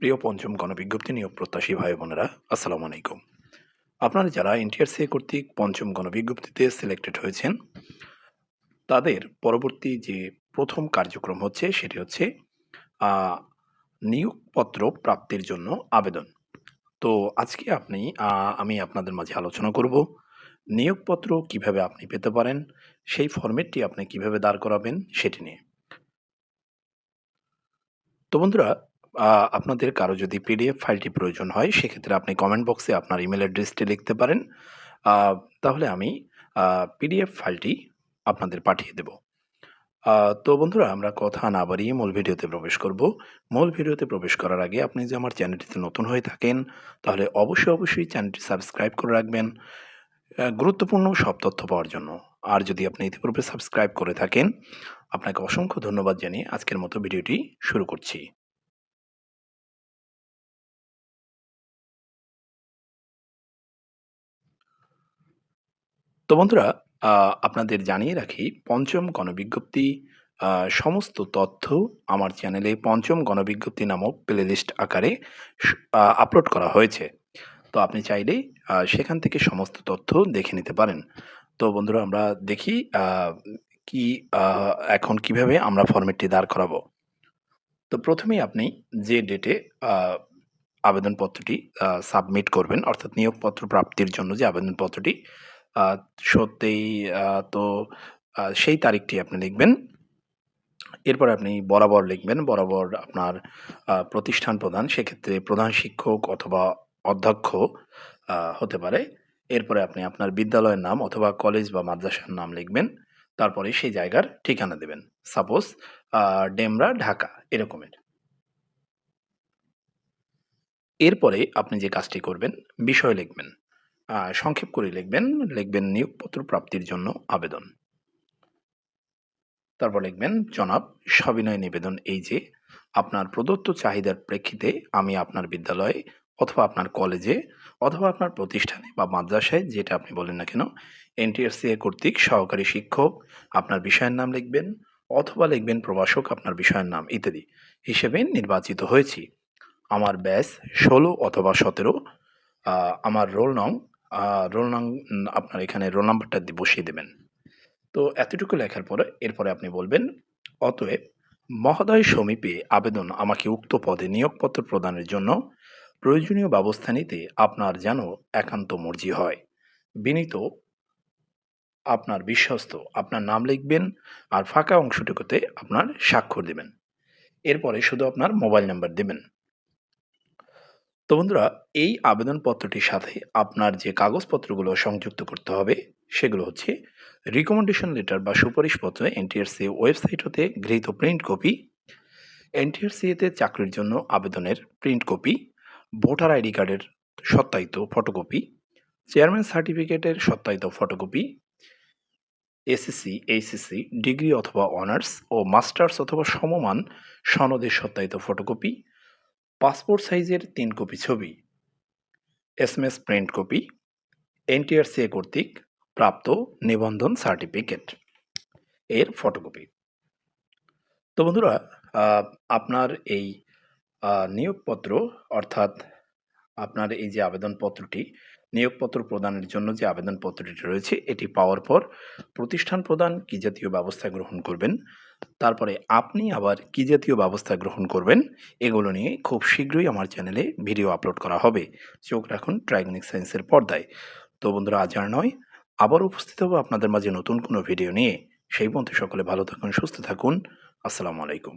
প্রিয় পঞ্চম গণবিজ্ঞপ্তি নিয়োগ প্রত্যাশী ভাই বোনেরা, আসসালামু আলাইকুম। আপনারা যারা এনটিআরসি কর্তৃক পঞ্চম গণবিজ্ঞপ্তিতে সিলেক্টেড হয়েছেন, তাদের পরবর্তী যে প্রথম কার্যক্রম হচ্ছে, সেটি হচ্ছে নিয়োগপত্র প্রাপ্তির জন্য আবেদন। তো আজকে আপনি আমি আপনাদের মাঝে আলোচনা করব, নিয়োগপত্র কীভাবে আপনি পেতে পারেন, সেই ফরম্যাটটি আপনি কীভাবে দাঁড় করাবেন, সেটি নিয়ে। তো বন্ধুরা আপনাদের কারও যদি পিডিএফ ফাইলটি প্রয়োজন হয়, সেক্ষেত্রে আপনি কমেন্ট বক্সে আপনার ইমেল অ্যাড্রেসটি লিখতে পারেন। তাহলে আমি পিডিএফ ফাইলটি আপনাদের পাঠিয়ে দেব। তো বন্ধুরা, আমরা কথা না বাড়িয়ে মূল ভিডিওতে প্রবেশ করব। মূল ভিডিওতে প্রবেশ করার আগে আপনি যে আমার চ্যানেলটিতে নতুন হয়ে থাকেন, তাহলে অবশ্যই অবশ্যই চ্যানেলটি সাবস্ক্রাইব করে রাখবেন। গুরুত্বপূর্ণ সব তথ্য পাওয়ার জন্য। আর যদি আপনি ইতিপূর্বে সাবস্ক্রাইব করে থাকেন, আপনাকে অসংখ্য ধন্যবাদ জানিয়ে আজকের মতো ভিডিওটি শুরু করছি। তো বন্ধুরা আপনাদের জানিয়ে রাখি পঞ্চম গণবিজ্ঞপ্তি সমস্ত তথ্য আমার চ্যানেলে পঞ্চম গণবিজ্ঞপ্তি নামক প্লেলিস্ট আকারে আপলোড করা হয়েছে। তো আপনি চাইলেই আহ, সেখান থেকে সমস্ত তথ্য দেখে নিতে পারেন। তো বন্ধুরা আমরা দেখি কি এখন কীভাবে আমরা ফরম্যাটটি দাঁড় করাবো। তো প্রথমেই আপনি যে ডেটে আবেদনপত্রটি সাবমিট করবেন অর্থাৎ নিয়োগপত্র প্রাপ্তির জন্য যে আবেদনপত্রটি সত্যিই তো সেই তারিখটি আপনি লিখবেন। এরপর আপনি বরাবর লিখবেন, বরাবর আপনার প্রতিষ্ঠান প্রধান, সেক্ষেত্রে প্রধান শিক্ষক অথবা অধ্যক্ষ হতে পারে। এরপরে আপনি আপনার বিদ্যালয়ের নাম অথবা কলেজ বা মাদ্রাসার নাম লিখবেন। তারপরে সেই জায়গার ঠিকানা দেবেন। সাপোজ ডেমরা, ঢাকা, এরকমের। এরপরে আপনি যে কাজটি করবেন, বিষয় লিখবেন। সংক্ষেপ করে লিখবেন লিখবেন নিয়োগপত্র প্রাপ্তির জন্য আবেদন। তারপর লিখবেন, জনাব, সবিনয় নিবেদন এই যে, আপনার প্রদত্ত চাহিদার প্রেক্ষিতে আমি আপনার বিদ্যালয়ে অথবা আপনার কলেজে অথবা আপনার প্রতিষ্ঠানে বা মাদ্রাসায়, যেটা আপনি বলেন না কেন এনটিআরসিএ কর্তৃক সহকারী শিক্ষক আপনার বিষয়ের নাম লিখবেন অথবা লিখবেন প্রভাষক আপনার বিষয়ের নাম ইত্যাদি হিসেবে নির্বাচিত হয়েছি। আমার ব্যাস ষোলো অথবা সতেরো আমার রোল নং রোল নং উম, আপনার এখানে রোল নাম্বারটা বসিয়ে দেবেন। তো এতটুকু লেখার পরে এরপরে আপনি বলবেন অতএব মহোদয় সমীপে আবেদন আমাকে উক্ত পদে নিয়োগপত্র প্রদানের জন্য প্রয়োজনীয় ব্যবস্থা নিতে আপনার যেন একান্ত মর্জি হয়। বিনীত আপনার বিশ্বস্ত আপনার নাম লিখবেন আর ফাঁকা অংশটুকুতে আপনার স্বাক্ষর দেবেন। এরপরে শুধু আপনার মোবাইল নাম্বার দেবেন। তো বন্ধুরা, এই আবেদনপত্রটির সাথে আপনার যে কাগজপত্রগুলো সংযুক্ত করতে হবে, সেগুলো হচ্ছে রিকমেন্ডেশন লেটার বা সুপারিশপত্র এনটিআরসি ওয়েবসাইট হতে গৃহীত প্রিন্ট কপি এনটিআরসিএতে চাকরির জন্য আবেদনের প্রিন্ট কপি ভোটার আইডি কার্ডের সত্যায়িত ফটোকপি চেয়ারম্যান সার্টিফিকেটের সত্যায়িত ফটোকপি এসএসসি এইচএসসি ডিগ্রি অথবা অনার্স ও মাস্টার্স অথবা সমমান সনদের সত্যায়িত ফটোকপি পাসপোর্ট সাইজের তিন কপি ছবি, এসএমএস প্রিন্ট কপি এনটিআরসিএ কর্তৃক প্রাপ্ত নিবন্ধন সার্টিফিকেট, এর ফটোকপি। তো বন্ধুরা আপনার এই নিয়োগপত্র অর্থাৎ আপনার এই যে আবেদনপত্রটি নিয়োগপত্র প্রদানের জন্য যে আবেদনপত্রটি রয়েছে, এটি পাওয়ার পর প্রতিষ্ঠান প্রদান কী জাতীয় ব্যবস্থা গ্রহণ করবেন, তারপরে আপনি আবার কী জাতীয় ব্যবস্থা গ্রহণ করবেন, এগুলো নিয়ে খুব শীঘ্রই আমার চ্যানেলে ভিডিও আপলোড করা হবে। চোখ রাখুন ট্রাইগনিক সায়েন্সের পর্দায়। তো বন্ধুরা, আজ আর নয়, আবার উপস্থিত হব আপনাদের মাঝে নতুন কোনো ভিডিও নিয়ে। সেই পর্যন্ত সকলে ভালো থাকুন, সুস্থ থাকুন। আসসালামু আলাইকুম।